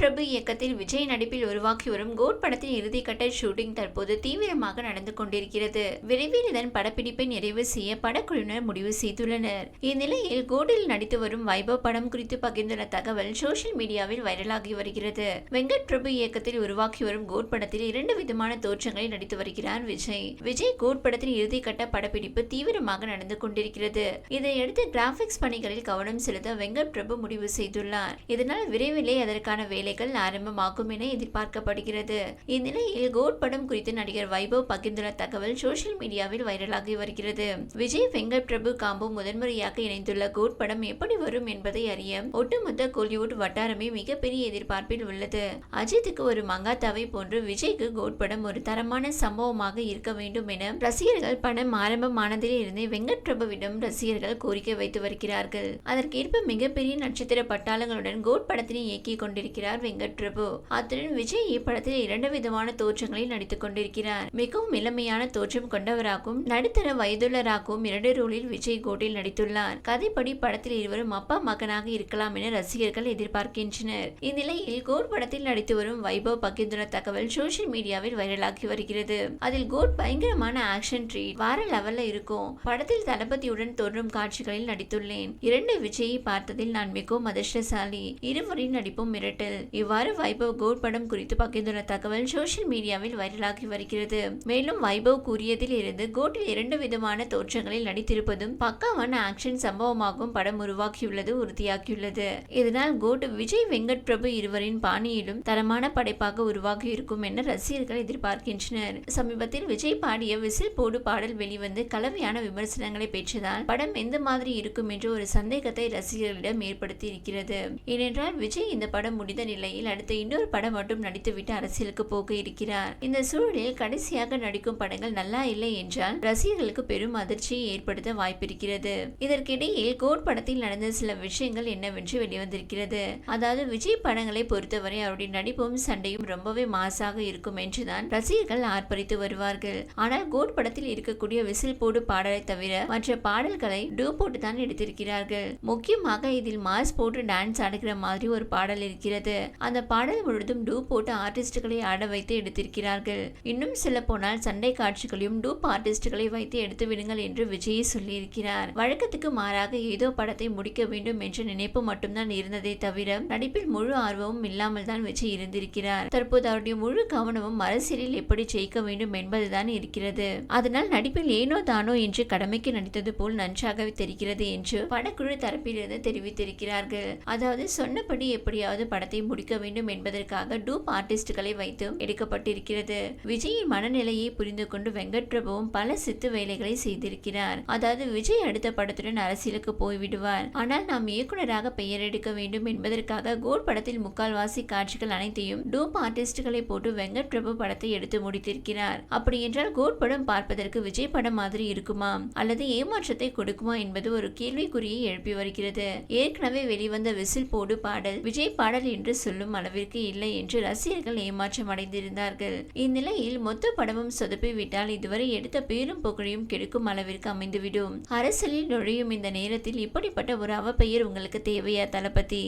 பிரபு இயக்கத்தில் விஜய் நடிப்பில் உருவாக்கி வரும் கோட் படத்தின் இறுதிக்கட்ட ஷூட்டிங் தற்போது தீவிரமாக நடந்து கொண்டிருக்கிறது. விரைவில் இதன் படப்பிடிப்பை நிறைவு செய்ய படக்குழுவினர் முடிவு செய்துள்ளனர். இந்நிலையில் கோடில் நடித்து வரும் வைபவ் படம் குறித்து பகிர்ந்துள்ள தகவல் சோஷியல் மீடியாவில் வைரலாகி வருகிறது. வெங்கட் பிரபு இயக்கத்தில் உருவாக்கி வரும் கோட் படத்தில் இரண்டு விதமான தோற்றங்களில் நடித்து வருகிறார் விஜய். விஜய் கோட் படத்தின் இறுதிக்கட்ட படப்பிடிப்பு தீவிரமாக நடந்து கொண்டிருக்கிறது. இதையடுத்து கிராபிக்ஸ் பணிகளில் கவனம் செலுத்த வெங்கட் பிரபு முடிவு செய்துள்ளார். இதனால் விரைவிலே அதற்கான வேலை வேலைகள் ஆரம்பமாகும் என எதிர்பார்க்கப்படுகிறது. இந்நிலையில் கோட் படம் குறித்து நடிகர் வைபவ் பகிர்ந்துள்ள தகவல் சோஷியல் மீடியாவில் வைரலாகி வருகிறது. விஜய் வெங்கட் பிரபு காம்போ முதன்முறையாக இணைந்துள்ள கோட் படம் எப்படி வரும் என்பதை அறிய ஒட்டுமொத்த கோலிவுட் வட்டாரமே மிகப்பெரிய எதிர்பார்ப்பில் உள்ளது. அஜித்துக்கு ஒரு மங்காத்தாவை போன்று விஜய்க்கு கோட் படம் ஒரு தரமான சம்பவமாக இருக்க வேண்டும் என ரசிகர்கள் படம் ஆரம்பமானதில் இருந்தே வெங்கட் பிரபுவிடம் ரசிகர்கள் கோரிக்கை வைத்து வருகிறார்கள். அதற்கேற்ப மிகப்பெரிய நட்சத்திர பட்டாளங்களுடன் கோட் படத்தினை இயக்கிக் கொண்டிருக்கிறார் வெங்கட் பிரபு அத்துடன் விஜய் இப்படத்தில் இரண்டு விதமான தோற்றங்களில் நடித்துக் கொண்டிருக்கிறார். மிகவும் இளமையான தோற்றம் கொண்டவராகவும் நடுத்தர வயதுள்ளராகவும் இரண்டு ரோலில் விஜய் கோட்டில் நடித்துள்ளார். கதைப்படி படத்தில் இருவரும் அப்பா மகனாக இருக்கலாம் என ரசிகர்கள் எதிர்பார்க்கின்றனர். இந்நிலையில் கோட் படத்தில் நடித்து வரும் வைபவ் பகிர்ந்துள்ள தகவல் சோஷியல் மீடியாவில் வைரலாகி வருகிறது. அதில் கோட் பயங்கரமான ஆக்ஷன் ட்ரீட் வார லெவல்ல இருக்கும். படத்தில் தளபதியுடன் தோன்றும் காட்சிகளில் நடித்துள்ளேன். இரண்டு விஜயை பார்த்ததில் நான் மிகவும் அதிர்ஷ்டசாலி. இருவரின் நடிப்பும் மிரட்டல். இவ்வாறு வைபவ் கோட் படம் குறித்து பகிர்ந்துள்ள தகவல் சோசியல் மீடியாவில் வைரலாகி வருகிறது. மேலும் வைபவ் கூறியதில் இருந்து கோட்டில் இரண்டு விதமான தோற்றங்களில் நடித்திருப்பதும் பக்காவான ஆக்ஷன் சம்பவமாகவும் படம் உருவாக்கியுள்ளது உறுதியாகியுள்ளது இதனால் கோட் விஜய் வெங்கட் பிரபு இருவரின் பாணியிலும் தரமான படைப்பாக உருவாகி இருக்கும் என ரசிகர்கள் எதிர்பார்க்கின்றனர். சமீபத்தில் விஜய் பாடிய விசில் போடு பாடல் வெளிவந்து கலவையான விமர்சனங்களை பெற்றதால் படம் எந்த மாதிரி இருக்கும் என்ற ஒரு சந்தேகத்தை ரசிகர்களிடம் ஏற்படுத்தி இருக்கிறது. ஏனென்றால் விஜய் இந்த படம் முடிந்த நிலையில் அடுத்த இன்னொரு படம் மட்டும் நடித்துவிட்டு அரசியலுக்கு போக இருக்கிறார். இந்த சூழலில் கடைசியாக நடிக்கும் படங்கள் நல்லா இல்லை என்றால் ரசிகர்களுக்கு பெரும் அதிர்ச்சியை ஏற்படுத்த வாய்ப்பிருக்கிறது. இதற்கிடையில் கோட் படத்தில் நடந்த சில விஷயங்கள் என்னவென்று வெளிவந்திருக்கிறது. அதாவது விஜய் படங்களை பொறுத்தவரை அவருடைய நடிப்பும் சண்டையும் ரொம்பவே மாசாக இருக்கும் என்றுதான் ரசிகர்கள் ஆர்ப்பரித்து வருவார்கள். ஆனால் கோட் படத்தில் இருக்கக்கூடிய விசில் போடு பாடலை தவிர மற்ற பாடல்களை டூ போட்டு தான் எடுத்திருக்கிறார்கள். முக்கியமாக இதில் மாஸ் போட்டு டான்ஸ் ஆடுகிற மாதிரி ஒரு பாடல் இருக்கிறது. அந்த பாடல் முழுதும் டூப் போட்டு ஆர்டிஸ்டுகளை ஆட வைத்து எடுத்திருக்கிறார்கள். இன்னும் சொல்ல போனால் சண்டை காட்சிகளையும் டூப் ஆர்டிஸ்டுகளை வைத்து எடுத்து விடுங்கள் என்று விஜய் சொல்லியிருக்கிறார். வழக்கத்துக்கு மாறாக ஏதோ படத்தை முடிக்க வேண்டும் என்ற நினைப்பு மட்டும்தான் இருந்ததே தவிர நடிப்பில் முழு ஆர்வமும் இல்லாமல் தான் விஜய் இருந்திருக்கிறார். தற்போது அவருடைய முழு கவனமும் அரசியலில் எப்படி ஜெயிக்க வேண்டும் என்பதுதான் இருக்கிறது. அதனால் நடிப்பில் ஏனோ தானோ என்று கடமைக்கு நடித்தது போல் நன்றாகவே தெரிகிறது என்று படக்குழு தரப்பிலிருந்து தெரிவித்திருக்கிறார்கள். அதாவது சொன்னபடி எப்படியாவது படத்தை முடிக்க வேண்டும் என்பதற்காக டூப் ஆர்டிஸ்டுகளை வைத்து எடுக்கப்பட்டிருக்கிறது. விஜயின் மனநிலையை புரிந்து கொண்டு வெங்கட் பிரபுவும் பல சித்து வேலைகளை செய்திருக்கிறார். அதாவது விஜய் அடுத்த படத்துடன் அரசியலுக்கு போய்விடுவார். ஆனால் நாம் இயக்குநராக பெயர் எடுக்க வேண்டும் என்பதற்காக கோட் படத்தில் முக்கால்வாசி காட்சிகள் அனைத்தையும் டூப் ஆர்டிஸ்டுகளை போட்டு வெங்கட் பிரபு படத்தை எடுத்து முடித்திருக்கிறார். அப்படி என்றால் கோட் படம் பார்ப்பதற்கு விஜய் படம் மாதிரி இருக்குமா? அல்லது ஏமாற்றத்தை கொடுக்குமா என்பது ஒரு கேள்விக்குறியை எழுப்பி வருகிறது. ஏற்கனவே வெளிவந்த விசில் போடு பாடல் விஜய் பாடல் என்று சொல்லும் அளவிற்கு இல்லை என்று ரசிகர்கள் ஏமாற்றம் அடைந்திருந்தார்கள். இந்நிலையில் மொத்த படமும் சொதப்பி விட்டால் இதுவரை எடுத்த பேரும் புகழையும் கெடுக்கும் அளவிற்கு அமைந்துவிடும். அரசியலில் நுழையும் இந்த நேரத்தில் இப்படிப்பட்ட ஒரு அவப்பெயர் உங்களுக்கு தேவையா தளபதி?